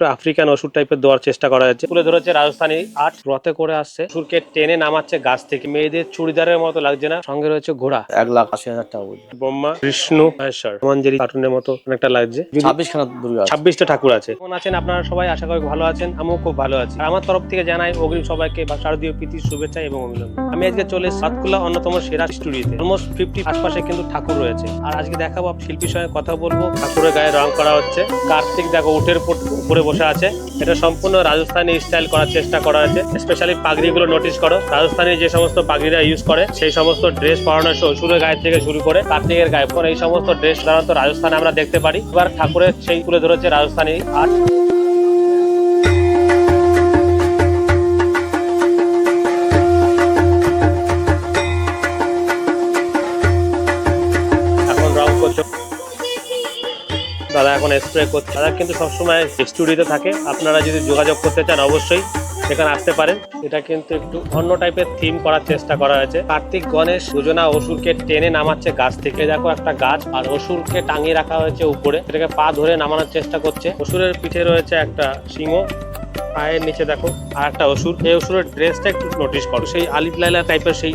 একটু আফ্রিকান ওষুধ টাইপের দেওয়ার চেষ্টা করা যাচ্ছে। তুলে ধরেছে রাজস্থানী আট রথে করে আসছে। সুরকে টেনে নামাচ্ছে গাছ থেকে। মেয়েদের চুড়িদারের মতো লাগছে না। সঙ্গে রয়েছে ঘোড়া। এক লাখ আশি হাজার টাকা ব্রহ্মা বিষ্ণু মহেশ্বর। মঞ্জেরি কার্টুনের মতো অনেকটা লাগছে। ছাব্বিশ দুর্গা ছাব্বিশটা ঠাকুর আছে। কেমন আছেন আপনারা সবাই? আশা করি ভালো আছেন। আমিও খুব ভালো আছি। আমার তরফ থেকে জানাই অগ্রিম সবাইকে বা শারদীয় প্রীতির শুভেচ্ছা এবং অভিনন্দন। আমি আজকে চলে সাতকুলা অন্যতম সেরা স্টুডিওতে। অলমোস্ট ফিফটি আশপাশে কিন্তু ঠাকুর রয়েছে। আর আজকে দেখাবো শিল্পীর সঙ্গে কথা বলব। ঠাকুরের গায়ে রং করা হচ্ছে। কার্তিক দেখো উঠের উপরে বসে আছে। এটা সম্পূর্ণ রাজস্থানী স্টাইল করার চেষ্টা করা হয়েছে স্পেশালি পাগড়িগুলো নোটিস করো। রাজস্থানি যে সমস্ত পাগড়িরা ইউজ করে, সেই সমস্ত ড্রেস পরানো শ্বশুরের গায়ে থেকে শুরু করে কার্তিকের গায়ে। এই সমস্ত ড্রেস সাধারণত রাজস্থানে আমরা দেখতে পারি। এবার ঠাকুরের সেই তুলে ধরেছে রাজস্থানী আর্ট দাদা এখন স্প্রে করছে। দাদা কিন্তু সবসময় স্টুডিওতে থাকে। আপনারা যদি যোগাযোগ করতে চান, অবশ্যই সেখানে আসতে পারেন। এটা কিন্তু একটু অন্য টাইপের থিম করার চেষ্টা করা হয়েছে। কার্তিক গণেশ দুজনা অসুরকে টেনে নামাচ্ছে গাছ থেকে। দেখো একটা গাছ, আর অসুরকে টাঙিয়ে রাখা হয়েছে উপরে। এটাকে পা ধরে নামানোর চেষ্টা করছে। অসুরের পিঠে রয়েছে একটা সিংহ। পায়ের নিচে দেখো, আর একটা অসুর। এই অসুরের ড্রেসটা একটু নোটিস করো। সেই আলিফ লাইলা টাইপের সেই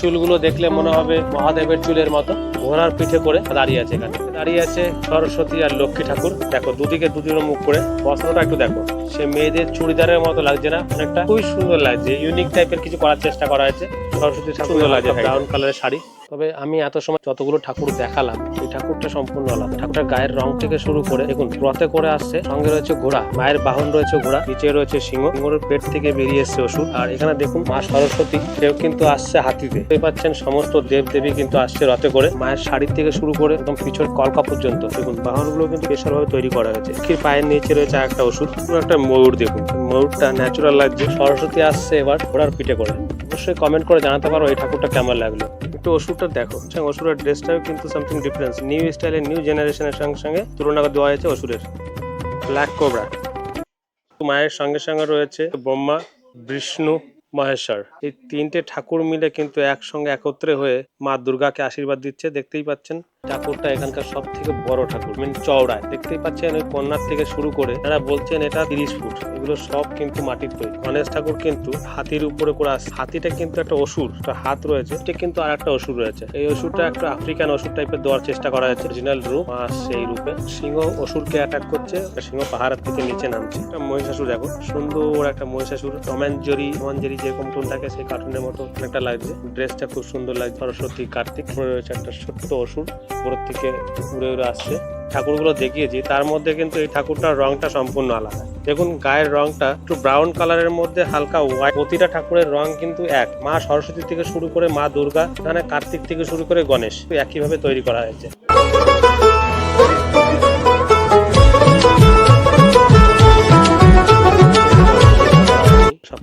চুলগুলো দেখলে মনে হবে মহাদেবের চুলের মতো। ঘোড়ার পিঠে করে দাঁড়িয়ে আছে এখানে। দাঁড়িয়ে আছে সরস্বতী আর লক্ষ্মী ঠাকুর। দেখো দুদিকে দুদিনের মুখ করে বস্ত্রটা একটু দেখো। সে মেয়েদের চুড়িদারের মতো লাগছে না অনেকটা। খুবই সুন্দর লাগছে। ইউনিক টাইপের কিছু করার চেষ্টা করা হয়েছে। সরস্বতী ঠাকুর লাগছে ব্রাউন কালারের শাড়ি। তবে আমি এত সময় যতগুলো ঠাকুর দেখালাম, এই ঠাকুরটা সম্পূর্ণ আলাদা। ঠাকুরটার গায়ের রং থেকে শুরু করে, দেখুন রথে করে আসছে, সঙ্গে রয়েছে ঘোড়া, মায়ের বাহন রয়েছে ঘোড়া, নিচে রয়েছে সিংহ, সিংহর পেট থেকে বেরিয়ে এসছে ওষুধ আর এখানে দেখুন, মা সরস্বতী সেও কিন্তু আসছে হাতিতে। দেখতে পাচ্ছেন, সমস্ত দেব দেবী কিন্তু আসছে রথে করে। মায়ের শাড়ির থেকে শুরু করে, একদম পিছর কলকা পর্যন্ত। দেখুন, বাহনগুলো কিন্তু বিশাল ভাবে তৈরি করা হয়েছে। লক্ষ্মীর পায়ের নিচে রয়েছে একটা ওষুধ পুরো একটা ময়ূর, দেখুন। ময়ূরটা ন্যাচুরাল লাগছে সরস্বতী আসছে এবার ঘোড়ার পিঠে করে। অবশ্যই কমেন্ট করে জানাতে পারো এই ঠাকুরটা কেমন লাগল। একটু অসুরটা দেখো। অসুরের ড্রেসটাও কিন্তু সামথিং ডিফারেন্স নিউ স্টাইলের নিউ জেনারেশনের সঙ্গে সঙ্গে তুলনা দেওয়া হয়েছে অসুরের ব্ল্যাক কোবরা মায়ের সঙ্গে সঙ্গে রয়েছে ব্রহ্মা, বিষ্ণু, মহেশ্বর। এই তিনটে ঠাকুর মিলে কিন্তু একসঙ্গে একত্রে হয়ে মা দুর্গাকে আশীর্বাদ দিচ্ছে, দেখতেই পাচ্ছেন। ঠাকুরটা এখানকার সব থেকে বড় ঠাকুর মিন চওড়ায়। দেখতেই পাচ্ছেন ওই কন্যার থেকে শুরু করে তারা বলছেন এটা তিরিশ ফুট। এগুলো সব কিন্তু মাটির তৈরি। গণেশ ঠাকুর কিন্তু হাতির উপরে করে আসছে হাতিটা কিন্তু একটা অসুর, একটা হাত রয়েছে, এটা কিন্তু আর একটা অসুর রয়েছে। এই অসুরটা একটা আফ্রিকান অসুর টাইপের দেওয়ার চেষ্টা করা হয়েছে। অরিজিনাল রূপ মা সেই রূপে সিংহ অসুরকে অ্যাটাক করছে সিংহ পাহাড়ের থেকে নিচে নামছে। একটা মহিষাসুর দেখো, সুন্দর একটা মহিষাসুর টমেঞ্জরি মঞ্জরি যেরকম টোন থাকে সেই কার্টুনের মতো একটা লাগছে ড্রেসটা খুব সুন্দর লাগছে সরস্বতী কার্তিক রয়েছে একটা ছোট্ট অসুর। উপরের থেকে উড়ে উড়ে আসছে। ঠাকুরগুলো দেখিয়েছি, তার মধ্যে কিন্তু এই ঠাকুরটার রংটা সম্পূর্ণ আলাদা। দেখুন, গায়ের রংটা একটু ব্রাউন কালারের মধ্যে, হালকা হোয়াইট প্রতিটা ঠাকুরের রং কিন্তু এক। মা সরস্বতী থেকে শুরু করে মা দুর্গা মানে কার্তিক থেকে শুরু করে গণেশ। একইভাবে তৈরি করা হয়েছে।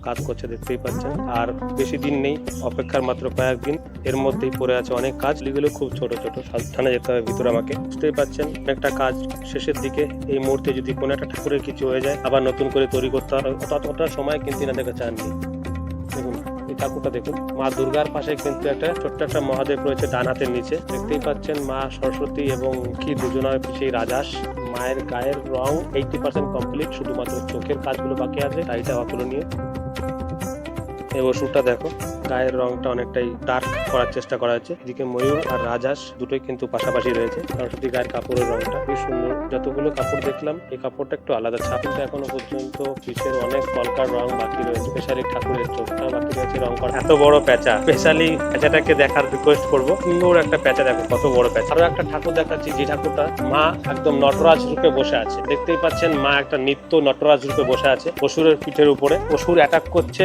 কাজ করছে দেখতেই পাচ্ছেন। আর বেশি দিন নেই, অপেক্ষার মাত্র কয়েকদিন এর মধ্যেই পড়ে আছে অনেক কাজ। এগুলো খুব ছোট ছোট। সাবধানে যেতে হবে ভিতরে আমাকে। বুঝতেই পাচ্ছেন একটা কাজ শেষের দিকে। এই মুহূর্তে যদি কোনো একটা ঠাকুরের কিছু হয়ে যায়, আবার নতুন করে তৈরি করতে হবে ততটা সময় কিন্তু এনাদেরকে চাননি। দেখুন, এই ঠাকুরটা দেখুন। মা দুর্গার পাশে কিন্তু একটা ছোট্ট একটা মহাদেব রয়েছে ডান হাতের নিচে। দেখতেই পাচ্ছেন, মা সরস্বতী এবং কি দুজনের সেই রাজাস মায়ের গায়ের রং এইটি পার্সেন্ট কমপ্লিট, শুধুমাত্র চোখের কাজগুলো বাকি আছে শাড়িটা বাকুলো নিয়ে এই ওষুধটা দেখো, গায়ের রংটা অনেকটাই ডার্ক করার চেষ্টা করা হয়েছে। এদিকে ময়ূর আর রাজহাঁস দুটোই কিন্তু পাশাপাশি রয়েছে। কারণ সত্যি গায়ের কাপড়ের রংটা খুবই সুন্দর। যতগুলো কাপড় দেখলাম, এই কাপড়টা একটু আলাদা। ছাপ এখনও পর্যন্ত পিছের অনেক কলকার রং বাকি রয়েছে। স্পেশালি ঠাকুরের চোখটা বাকি রয়েছে, রং করা। এত বড় প্যাঁচা। স্পেশালি প্যাঁচাটাকে দেখার রিকোয়েস্ট করব। সুন্দর একটা প্যাঁচা দেখো, কত বড় প্যাঁচা। আরও একটা ঠাকুর দেখাচ্ছি, যে ঠাকুরটা মা একদম নটরাজ রূপে বসে আছে। দেখতেই পাচ্ছেন মা একটা নিত্য নটরাজ রূপে বসে আছে। অসুরের পিঠের উপরে। অসুর অ্যাটাক করছে।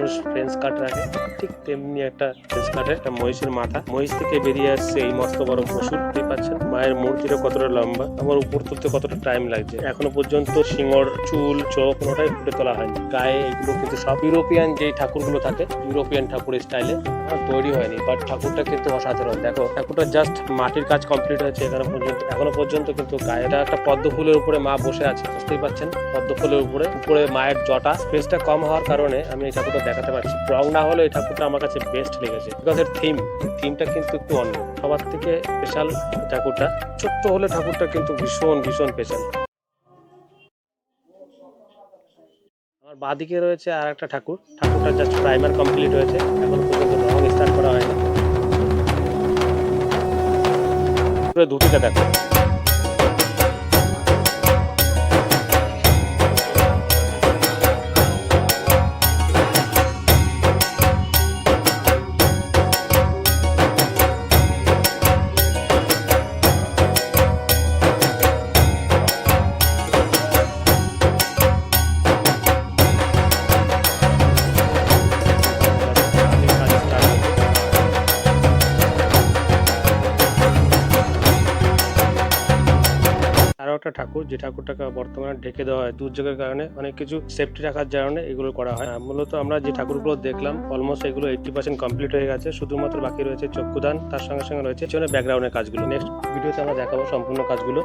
মানুষ ফ্রেঞ্চ কাট রাখে। ঠিক তেমনি একটা ফ্রেঞ্চ কাটে একটা মহিষের মাথা। মহিষ থেকে বেরিয়ে আসছে এই মস্ত বড় পশু, দেখতে পাচ্ছেন? মায়ের মূর্তিটা কতটা লম্বা, আমার উপর তুলতে কতটা টাইম লাগছে। এখনও পর্যন্ত সিংহর চুল, চোখ কোনোটাই ফুটে তোলা হয়নি। গায়ে এগুলো কিন্তু সব ইউরোপিয়ান যেই ঠাকুরগুলো থাকে, ইউরোপিয়ান ঠাকুরের স্টাইলে তৈরি হয়নি। বাট ঠাকুরটা কিন্তু অসাধারণ। দেখো, ঠাকুরটা জাস্ট মাটির কাজ কমপ্লিট হয়েছে এখানে পর্যন্ত। এখনও পর্যন্ত কিন্তু গায়েটা একটা পদ্ম ফুলের উপরে মা বসে আছে, বুঝতেই পাচ্ছেন? পদ্ম ফুলের উপরে উপরে মায়ের জটা। স্পেসটা কম হওয়ার কারণে আমি এই ঠাকুরটা দেখাতে পারছি। রং না হলে এই ঠাকুরটা আমার কাছে বেস্ট লেগেছে। বিকজ এর থিম থিমটা কিন্তু একটু অন্য। সবার থেকে স্পেশাল ঠাকুরটা, ছোট্ট হলে ঠাকুরটা কিন্তু ভীষণ ভীষণ স্পেশাল আমার বাদিকে রয়েছে আর একটা ঠাকুর। ঠাকুরটা জাস্ট প্রাইমার কমপ্লিট হয়েছে। এখন পর্যন্ত রং স্টার্ট করা হয়নি। ধুতিটা দেখো। আরও একটা ঠাকুর, যে ঠাকুরটাকে বর্তমানে ঢেকে দেওয়া হয় দুর্যোগের কারণে অনেক কিছু সেফটি রাখার কারণে এগুলো করা হয়। মূলত আমরা যে ঠাকুরগুলো দেখলাম অলমোস্ট এগুলো এইটটি পার্সেন্ট কমপ্লিট হয়ে গেছে, শুধুমাত্র বাকি রয়েছে চক্ষুদান, তার সঙ্গে সঙ্গে রয়েছে ব্যাকগ্রাউন্ডের কাজগুলো। নেক্সট ভিডিওতে আমরা দেখাবো সম্পূর্ণ কাজগুলো।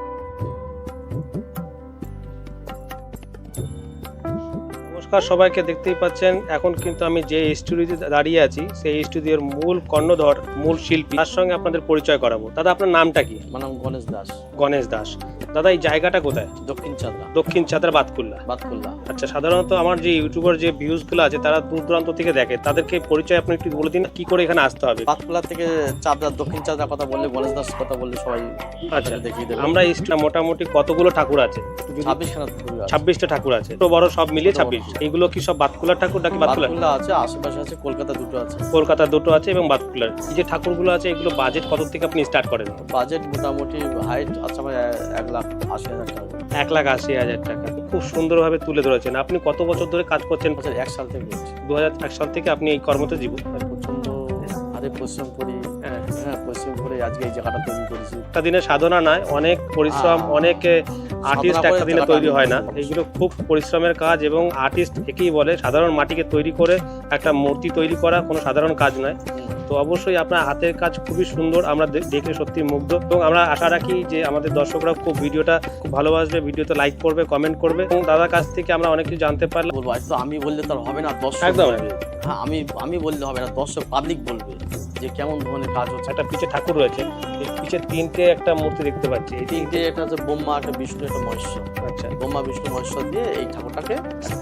নমস্কার সবাইকে দেখতেই পাচ্ছেন। এখন কিন্তু আমি যে স্টুডিওতে দাঁড়িয়ে আছি সেই স্টুডিওর মূল কর্ণধর মূল শিল্পী তার সঙ্গে আপনাদের পরিচয় করাবো। দাদা আপনার নামটা কি? আমার নাম গণেশ দাস। গণেশ দাস। দাদা এই জায়গাটা কোথায়? দক্ষিণ চাঁদা দক্ষিণ চাঁদের বাতকুল্লা। বাতকুল্লা। আচ্ছা সাধারণত আমার যে ইউটিউবার যে ভিউজগুলো আছে তারা দূর দূরান্ত থেকে দেখে। তাদেরকে পরিচয় আপনি একটু বলে দিন কি করে এখানে আসতে হবে? বাতকুল্লা থেকে চাঁদা দক্ষিণ চাঁদা কথা বললে গণেশ দাস কথা বললে সবাই আচ্ছা দেখিয়ে দেবে। আমরা এই মোটামুটি কতগুলো ঠাকুর আছে? ঠাকুর। ছাব্বিশটা ঠাকুর আছে। ছোট বড় সব মিলিয়ে ছাব্বিশ এইগুলো কি সব বাতকুলার ঠাকুর নাকি বাতকুলার? বাতকুল্লা আছে আশেপাশে আছে কলকাতা দুটো আছে। কলকাতা দুটো আছে এবং বাতকুলার। এই যে ঠাকুরগুলো আছে এগুলো বাজেট কত থেকে আপনি স্টার্ট করেন? বাজেট মোটামুটি হাইট আছে আমার এক লাখ আশি হাজার টাকা। এক লাখ আশি হাজার টাকা। খুব সুন্দরভাবে তুলে ধরেছেন। আপনি কত বছর ধরে কাজ করছেন? এক সাল থেকে দু হাজার এক সাল থেকে আপনি এই কর্মতে জীবন হারে পরিশ্রম করি হ্যাঁ হ্যাঁ পরিশ্রম করে আজকে এই জায়গাটা তৈরি করেছি একটা দিনে সাধনা নয় অনেক পরিশ্রম। অনেক আর্টিস্ট একটা দিনে তৈরি হয় না এইগুলো এগুলো খুব পরিশ্রমের কাজ এবং আর্টিস্ট একেই বলে সাধারণ মাটিকে তৈরি করে একটা মূর্তি তৈরি করা কোনো সাধারণ কাজ নয় তো অবশ্যই আপনার হাতের কাজ খুবই সুন্দর আমরা দেখে সত্যি মুগ্ধ। এবং আমরা আশা রাখি যে আমাদের দর্শকরা খুব ভিডিওটা খুব ভালোবাসবে ভিডিওতে লাইক করবে কমেন্ট করবে এবং দাদার কাছ থেকে আমরা অনেক কিছু জানতে পারলাম। বলব আজ তো আমি বললে তার হবে না দর্শক একদম। হ্যাঁ আমি আমি বললে হবে না দর্শক পাবলিক বলবে যে কেমন ধরনের কাজ হচ্ছে। একটা পিছে ঠাকুর রয়েছে পিছে তিনটে একটা মূর্তি দেখতে পাচ্ছি এই তিন তিনটে একটা হচ্ছে ব্রহ্মা একটা বিষ্ণু একটা মহেশ্বর। আচ্ছা। ব্রহ্মা বিষ্ণু মহেশ্বর দিয়ে এই ঠাকুরটাকে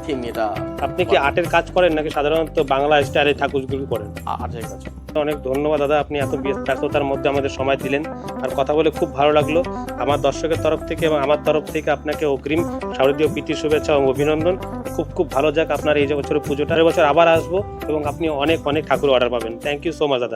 থিম এটা আপনি কি আর্টের কাজ করেন নাকি সাধারণত বাংলা স্টাইলে ঠাকুরগুলো করেন? আ- আটের কাছে অনেক ধন্যবাদ, দাদা। আপনি এত ব্যস্ত- ব্যস্ততার মধ্যে আমাদের সময় দিলেন। আর কথা বলে খুব ভালো লাগল। আমার দর্শকের তরফ থেকে এবং আমার তরফ থেকে আপনাকে অগ্রিম শারদীয় প্রীতি শুভেচ্ছা এবং অভিনন্দন। খুব খুব ভালো যাক আপনার এই বছরের পুজোটা। বছর আবার আসব এবং আপনি অনেক অনেক ঠাকুর অর্ডার পাবেন। থ্যাংক ইউ সো মাচ দাদা।